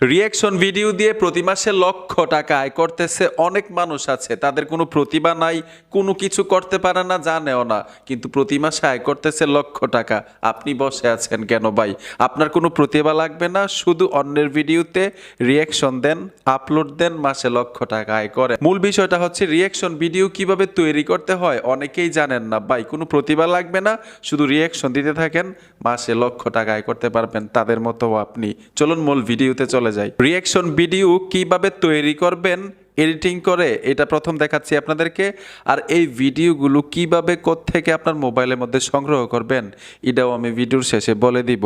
Reaction video দিয়ে প্রতি মাসে লক্ষ টাকা আয় করতেছে অনেক মানুষ আছে। তাদের কোনো প্রতিভা নাই, কোনো কিছু করতে পারে না, জানেও না। কিন্তু প্রতি মাসে আয় করতেছে লক্ষ টাকা। আপনি বসে আছেন কেন ভাই? আপনার কোনো প্রতিভা লাগবে না, শুধু অন্যের ভিডিওতে রিয়াকশন দেন আপলোড দেন, মাসে লক্ষ টাকা আয় করে মূল বিষয়টা হচ্ছে রিয়াকশন ভিডিও কীভাবে তৈরি করতে হয়, অনেকেই জানেন না। ভাই, কোনো প্রতিভা লাগবে না, শুধু রিয়াকশন দিতে থাকেন, মাসে লক্ষ টাকা আয় করতে পারবেন তাদের মতো আপনি। চলুন মূল ভিডিওতে চলে যাই। রিয়াকশন ভিডিও কীভাবে তৈরি করবেন এডিটিং করে, এটা প্রথম দেখাচ্ছি আপনাদেরকে। আর এই ভিডিওগুলো কীভাবে থেকে আপনার মোবাইলের মধ্যে সংগ্রহ করবেন, এটাও আমি ভিডিওর শেষে বলে দিব।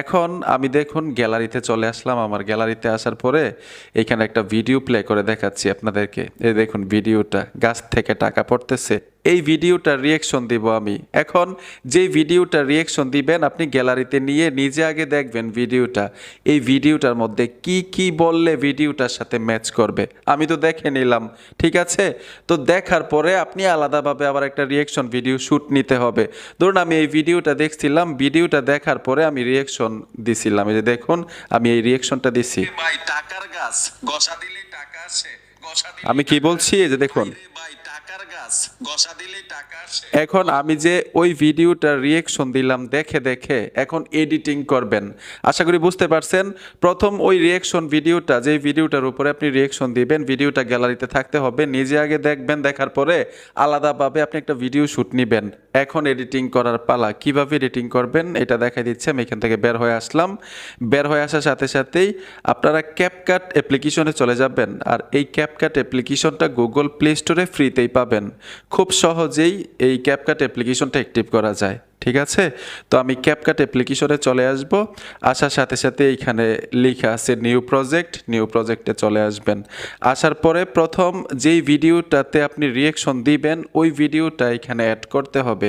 এখন আমি দেখুন গ্যালারিতে চলে আসলাম। আমার গ্যালারিতে আসার পরে এখানে একটা ভিডিও প্লে করে দেখাচ্ছি আপনাদেরকে। এই দেখুন ভিডিওটা গাছ থেকে টাকা পড়তেছে। এই ভিডিওটার রিয়েকশন দিব আমি। এখন যে ভিডিওটা রিয়েকশন দিবেন আপনি গ্যালারিতে নিয়ে নিজে আগে দেখবেন ভিডিওটা। এই ভিডিওটার মধ্যে কি কি বললে ভিডিওটার সাথে ম্যাচ করবে? আমি তো দেখে নিলাম ঠিক আছে? তো দেখার পরে আপনি আলাদাভাবে আবার একটা রিয়েকশন ভিডিও শ্যুট নিতে হবে। ধরুন আমি এই ভিডিওটা দেখছিলাম ভিডিওটা দেখার পরে আমি রিয়েকশন দিছিলাম। এই যে দেখুন আমি এই রিয়েকশনটা দিছি। ভাই টাকার গাছ। গসা দিলেই টাকা আসে। আমি কি বলছি? এই যে দেখুন। ভাই টাকার গাছ। এখন আমি যে ওই ভিডিওটার রিয়েকশন দিলাম, দেখে দেখে এখন এডিটিং করবেন। আশা করি বুঝতে পারছেন, প্রথম ওই রিয়েকশন ভিডিওটা, যে ভিডিওটার উপরে আপনি রিয়েকশন দিবেন, ভিডিওটা গ্যালারিতে থাকতে হবে, নিজে আগে দেখবেন, দেখার পরে আলাদাভাবে আপনি একটা ভিডিও শ্যুট নেবেন। এখন এডিটিং করার পালা, কীভাবে এডিটিং করবেন, এটা দেখাই দিচ্ছে, আমি এখান থেকে বের হয়ে আসলাম। বের হয়ে আসার সাথে সাথেই আপনারা ক্যাপকাট অ্যাপ্লিকেশনে চলে যাবেন, আর এই ক্যাপকাট অ্যাপ্লিকেশনটা গুগল প্লে স্টোরে ফ্রিতেই পাবেন। খুব সহজেই এই ক্যাপকাট অ্যাপ্লিকেশনটা অ্যাক্টিভ করা যায়, ঠিক আছে? তো আমি ক্যাপকাট অ্যাপ্লিকেশনে চলে আসব। আসার সাথে সাথে এইখানে লেখা আছে নিউ প্রজেক্ট নিউ প্রজেক্টে চলে আসবেন। আসার পরে প্রথম যেই ভিডিওটাতে আপনি রিয়েকশন দিবেন, ওই ভিডিওটা এখানে অ্যাড করতে হবে।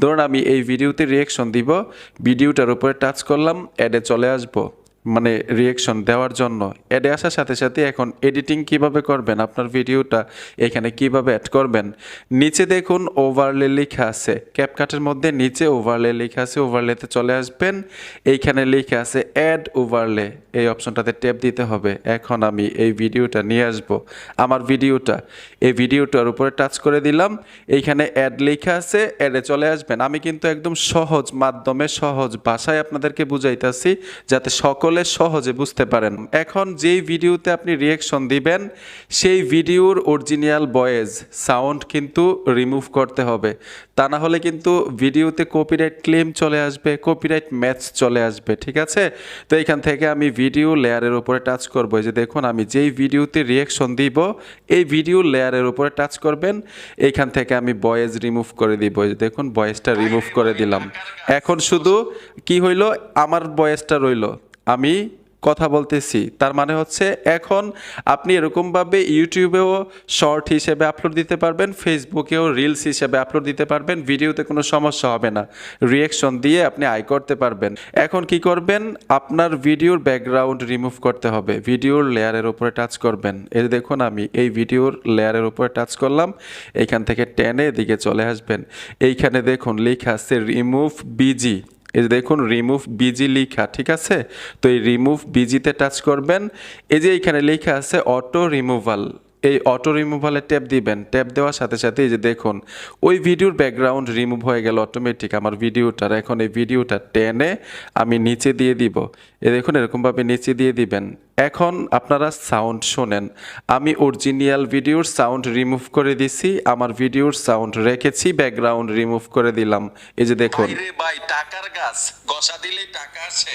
ধরুন আমি এই ভিডিওতে রিয়েকশন দিব ভিডিওটার উপরে টাচ করলাম অ্যাডে চলে আসব। মানে রিয়েকশন দেওয়ার জন্য। অ্যাডে আসার সাথে সাথে এখন এডিটিং কীভাবে করবেন, আপনার ভিডিওটা এখানে কীভাবে অ্যাড করবেন, নিচে দেখুন ওভারলে লেখা আছে। ক্যাপকাটের মধ্যে নিচে ওভারলে লেখা আছে ওভারলেতে চলে আসবেন। এইখানে লেখা আছে অ্যাড ওভারলে এই অপশনটাতে ট্যাপ দিতে হবে। এখন আমি এই ভিডিওটা নিয়ে আসব। আমার ভিডিওটা এই ভিডিওটার উপরে টাচ করে দিলাম। এইখানে অ্যাড লেখা আছে অ্যাডে চলে আসবেন। আমি কিন্তু একদম সহজ মাধ্যমে সহজ ভাষায় আপনাদেরকে বুঝাইতেছি, যাতে সকলে সহজে বুঝতে পারেন। এখন যেই ভিডিওতে আপনি রিয়েকশন দিবেন, সেই ভিডিওর অরিজিনাল বয়েজ সাউন্ড কিন্তু রিমুভ করতে হবে। তা না হলে কিন্তু ভিডিওতে কপিরাইট ক্লেম চলে আসবে কপিরাইট ম্যাচ চলে আসবে, ঠিক আছে? তো এখান থেকে আমি ভিডিও লেয়ারের উপরে টাচ করব। যে দেখুন, আমি যেই ভিডিওতে রিয়েকশন দিব, এই ভিডিও লেয়ারের উপরে টাচ করবেন। এইখান থেকে আমি বয়েজ রিমুভ করে দিব। দেখুন ভয়েসটা রিমুভ করে দিলাম। এখন শুধু কি হইল? আমার ভয়েসটা রইল। আমি কথা বলতেছি। তার মানে হচ্ছে এখন আপনি এরকমভাবে ইউটিউবেও শর্ট হিসেবে আপলোড দিতে পারবেন, ফেসবুকেও রিলস হিসেবে আপলোড দিতে পারবেন, ভিডিওতে কোনো সমস্যা হবে না। রিয়েকশন দিয়ে আপনি আয় করতে পারবেন। এখন কি করবেন? আপনার ভিডিওর ব্যাকগ্রাউন্ড রিমুভ করতে হবে। ভিডিওর লেয়ারের উপরে টাচ করবেন। এই দেখুন আমি এই ভিডিওর লেয়ারের উপরে টাচ করলাম। এইখান থেকে টেনে এদিকে চলে আসবেন। এইখানে দেখুন লেখা আছে রিমুভ বিজি। এই যে দেখুন রিমুভ বিজি লেখা, ঠিক আছে? তো এই রিমুভ বিজিতে টাচ করবেন। এই যে এখানে লেখা আছে অটো রিমুভাল এই অটো রিমুভালে ট্যাপ দিবেন। ট্যাপ দেওয়ার সাথে সাথে এই যে দেখুন, ওই ভিডিওর ব্যাকগ্রাউন্ড রিমুভ হয়ে গেল অটোমেটিক আমার ভিডিওটার এখন এই ভিডিওটা টেনে আমি নিচে দিয়ে দিব। এ দেখুন, এরকমভাবে নিচে দিয়ে দিবেন। এখন আপনারা সাউন্ড শোনেন। আমি অরিজিনাল ভিডিওর সাউন্ড রিমুভ করে দিছি, আমার ভিডিওর সাউন্ড রেখেছি ব্যাকগ্রাউন্ড রিমুভ করে দিলাম। এই যে দেখুন। টাকার গাছ। গসা দিলেই টাকা আসে।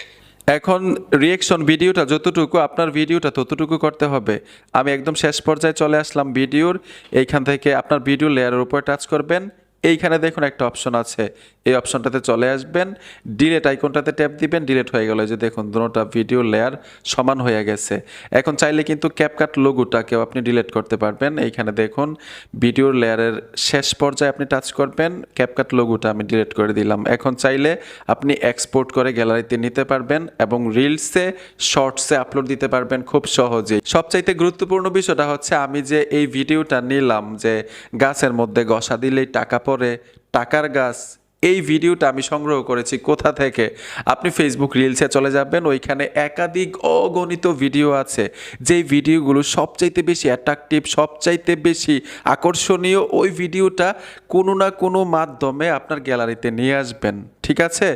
এখন রিয়েকশন ভিডিওটা যতটুকু, আপনার ভিডিওটা ততটুকু করতে হবে। আমি একদম শেষ পর্যায়ে চলে আসলাম ভিডিওর এইখান থেকে আপনার ভিডিও লেয়ারের উপরে টাচ করবেন। এইখানে দেখুন একটা অপশন আছে। এই অপশনটাতে চলে আসবেন ডিলেট আইকনটাতে ট্যাপ দিবেন ডিলেট হয়ে গেল যে দেখুন দুটোটা ভিডিও লেয়ার সমান হয়ে গেছে। এখন চাইলে কিন্তু ক্যাপকাট লোগোটাকেও আপনি ডিলেট করতে পারবেন। এইখানে দেখুন ভিডিওর লেয়ারের শেষ পর্যায়ে আপনি টাচ করবেন ক্যাপকাট লোগোটা আমি ডিলেট করে দিলাম। এখন চাইলে আপনি এক্সপোর্ট করে গ্যালারিতে নিতে পারবেন এবং রিলসে শর্টসে আপলোড দিতে পারবেন খুব সহজেই। সবচাইতে গুরুত্বপূর্ণ বিষয়টা হচ্ছে, আমি যে এই ভিডিওটা নিলাম যে গাছের মধ্যে গসা দিলেই টাকা পড়ে, টাকার গাছ এই ভিডিওটা আমি সংগ্রহ করেছি কোথা থেকে? আপনি ফেসবুক রিলসে চলে যাবেন, ওইখানে একাধিক অগণিত ভিডিও আছে। যেই ভিডিওগুলো সবচাইতে বেশি অ্যাট্রাকটিভ সবচাইতে বেশি আকর্ষণীয়, ওই ভিডিওটা কোনো না কোনো মাধ্যমে আপনার গ্যালারিতে নিয়ে আসবেন। ঠিক আছে?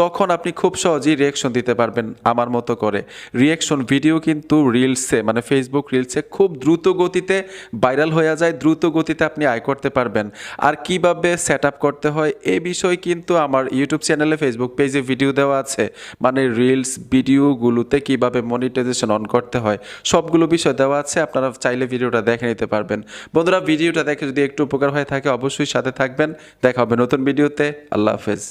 তখন আপনি খুব সহজেই রিয়েকশন দিতে পারবেন আমার মতো করে। রিয়েকশন ভিডিও কিন্তু রিলসে মানে ফেসবুক রিলসে খুব দ্রুত গতিতে ভাইরাল হয়ে যায়, দ্রুত গতিতে আপনি আয় করতে পারবেন। আর কীভাবে সেট আপ করতে হয়, এ বিষয়ে কিন্তু আমার ইউটিউব চ্যানেলে ফেসবুক পেজে ভিডিও দেওয়া আছে। মানে রিলস ভিডিওগুলোতে কীভাবে মনিটাইজেশন অন করতে হয়, সবগুলো বিষয় দেওয়া আছে। আপনারা চাইলে ভিডিওটা দেখে নিতে পারবেন। বন্ধুরা ভিডিওটা দেখে যদি একটু উপকার হয়ে থাকে, অবশ্যই সাথে থাকবেন। দেখা হবে নতুন ভিডিওতে আল্লাহ হাফেজ।